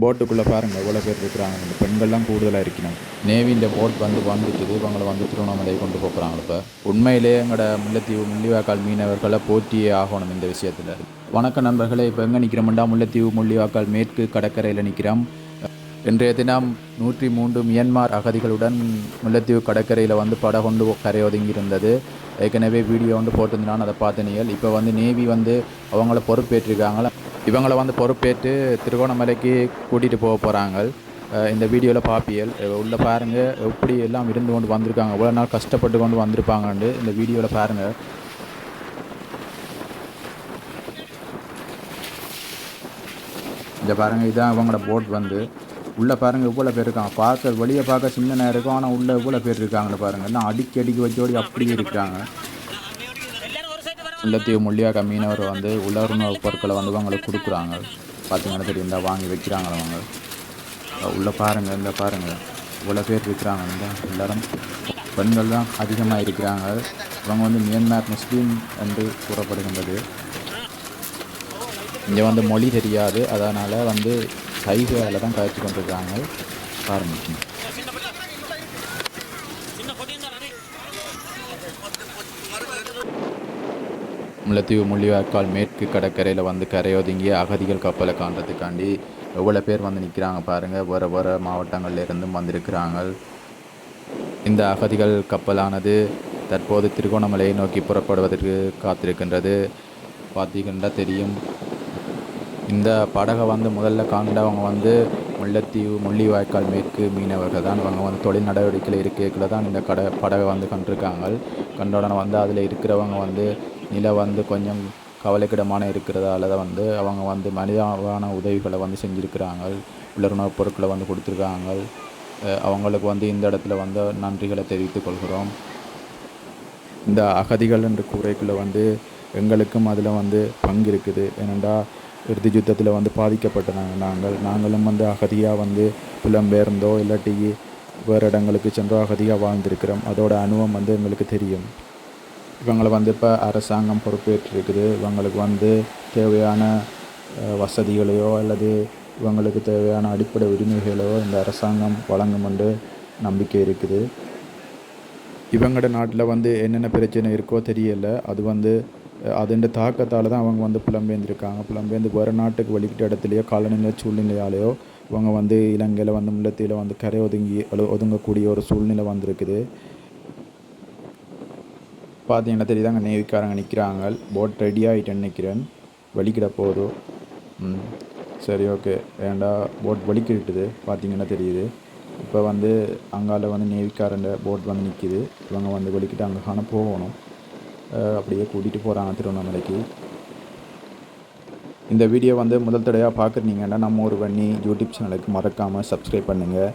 போட்டுக்குள்ளே பாருங்கள் எவ்வளோ பேர் இருக்கிறாங்க. இந்த பெண்கள்லாம் கூடுதலாக இருக்கணும். இந்த போட் வந்து வந்துட்டுது. இவங்களை வந்து திருவண்ணாமலை கொண்டு போகிறாங்க இப்போ. உண்மையிலே எங்களோட முல்லைத்தீவு முள்ளிவாய்க்கால் மீனவர்களை போட்டியே ஆகணும் இந்த விஷயத்தில். வணக்கம் நண்பர்களே இப்போ எங்கே நிற்கிறோம்டா முல்லைத்தீவு முள்ளிவாய்க்கால் மேற்கு கடற்கரையில் நிற்கிறோம் இன்றைய தினம் நூற்றி மூன்று மியன்மார் அகதிகளுடன் முல்லைத்தீவு கடற்கரையில் வந்து படம் கொண்டு கரையொதுங்கி இருந்தது ஏற்கனவே வீடியோ வந்து போட்டிருந்தான் அதை பார்த்த நீங்கள் இப்போ வந்து நேவி வந்து அவங்கள பொறுப்பேற்றிருக்காங்களா இவங்களை வந்து பொறுப்பேற்று திருகோணமலைக்கு கூட்டிகிட்டு போக போகிறாங்க இந்த வீடியோவில் பாப்பியல் உள்ளே பாருங்கள் எப்படி எல்லாம் இருந்து கொண்டு வந்திருக்காங்க இவ்வளோ நாள் கஷ்டப்பட்டு கொண்டு வந்திருப்பாங்கன்னு இந்த வீடியோவில் பாருங்கள் இந்த பாருங்கள் இதுதான் இவங்களோட போட் வந்து. உள்ளே பாருங்கள் இவ்வளோ பேர் இருக்காங்க. பார்க்க வெளியே பார்க்க சின்ன நேரம் இருக்கும் ஆனால் உள்ளே இவ்வளோ பேர் இருக்காங்களே பாருங்கள் எல்லாம் அடிக்கடிக்கு வச்சோடி அப்படியே இருக்காங்க. முல்லைத்தீவு முள்ளியாக்க மீனவர் வந்து உலர்ணவு பொருட்களை வந்து அவங்களுக்கு கொடுக்குறாங்க. பார்த்தீங்கன்னா தெரியும் இந்த வாங்கி வைக்கிறாங்க அவங்க உள்ளே பாருங்கள் இந்த பாருங்கள் இவ்வளோ பேர் இருக்கிறாங்க இந்த எல்லாரும். பெண்கள் தான் அதிகமாக இருக்கிறாங்க. இவங்க வந்து மியான்மர் முஸ்லீம் என்று கூறப்படுகின்றது. இங்கே வந்து மொழி தெரியாது. அதனால் வந்து சைகையால் தான் கழிச்சு கொண்டிருக்காங்க. பாருங்க. முல்லைத்தீவு முள்ளிவாய்க்கால் மேற்கு கடற்கரையில் வந்து கரையொதுங்கிய அகதிகள் கப்பலை காண்றதுக்காண்டி எவ்வளோ பேர் வந்து நிற்கிறாங்க பாருங்கள் வேறு வேறு மாவட்டங்கள்லேருந்தும் வந்திருக்கிறாங்க. இந்த அகதிகள் கப்பலானது தற்போது திருகோணமலையை நோக்கி புறப்படுவதற்கு காத்திருக்கின்றது. பார்த்தீங்கன்னா தெரியும். இந்த படகை வந்து முதல்ல காண்டவங்க வந்து முல்லைத்தீவு முள்ளிவாய்க்கால் மேற்கு மீனவர்கள் தான் அவங்க வந்து தொழில் நடவடிக்கையில் இருக்கைக்குள்ள தான் இந்த கடை படகை வந்து கண்டிருக்காங்க. கண்டடனே வந்து அதில் இருக்கிறவங்க வந்து நிலை வந்து கொஞ்சம் கவலைக்கிடமான இருக்கிறதால தான் வந்து அவங்க வந்து மனிதமான உதவிகளை வந்து செஞ்சுருக்கிறாங்க. உள்ளுணர்வு பொருட்களை வந்து கொடுத்துருக்காங்க. அவங்களுக்கு வந்து இந்த இடத்துல வந்து நன்றிகளை தெரிவித்துக் கொள்கிறோம். இந்த அகதிகள் என்று கூரைக்குள்ளே வந்து எங்களுக்கும் அதில் வந்து பங்கு இருக்குது. ஏனென்றால் இறுதி யுத்தத்தில் வந்து பாதிக்கப்பட்டனாங்க நாங்கள் நாங்களும் வந்து அகதியாக வந்து புலம்பெயர்ந்தோ இல்லாட்டி வேறு இடங்களுக்கு சென்றோ அகதியாக வாழ்ந்திருக்கிறோம். அதோட அனுபவம் வந்து எங்களுக்கு தெரியும். இவங்களை வந்து இப்போ அரசாங்கம் பொறுப்பேற்றிருக்குது. இவங்களுக்கு வந்து தேவையான வசதிகளையோ அல்லது இவங்களுக்கு தேவையான அடிப்படை உரிமைகளையோ இந்த அரசாங்கம் வழங்கும் என்று நம்பிக்கை இருக்குது. இவங்களோட நாட்டில் வந்து என்னென்ன பிரச்சனை இருக்கோ தெரியலை. அது வந்து அஹ், அதன் தாக்கத்தால் தான் அவங்க வந்து புலம்பெயர்ந்திருக்காங்க. புலம்பெயர்ந்து வேறு நாட்டுக்கு வலிக்கிட்ட இடத்துலையோ காலநிலை சூழ்நிலையாலேயோ இவங்க வந்து இலங்கையில் வந்து முல்லத்தீவில் வந்து கரை ஒதுங்கி ஒதுங்கக்கூடிய ஒரு சூழ்நிலை வந்திருக்குது. பார்த்தீங்கன்னா தெரியுதாங்க நேவிக்காரங்க நிற்கிறாங்க போட் ரெடி ஆகிட்டேன்னு நிற்கிறேன் வலிக்கிட போதும் ம். சரி ஓகே ஏண்டா போட் வலிக்கிட்டுது? பார்த்தீங்கன்னா தெரியுது? இப்போ வந்து அங்கால வந்து நேவிக்காரண்ட போட் வந்து நிற்கிது இவங்க வந்து வலிக்கிட்டு அங்கே காண போகணும். அப்படியே கூட்டிகிட்டு போகிறாங்க திருவண்ணாமலைக்கு. இந்த வீடியோ வந்து முதல் தடையாக பார்க்குறீங்கன்னா நம்ம ஒரு வண்ணி யூடியூப் சேனலுக்கு மறக்காமல் சப்ஸ்கிரைப் பண்ணுங்கள்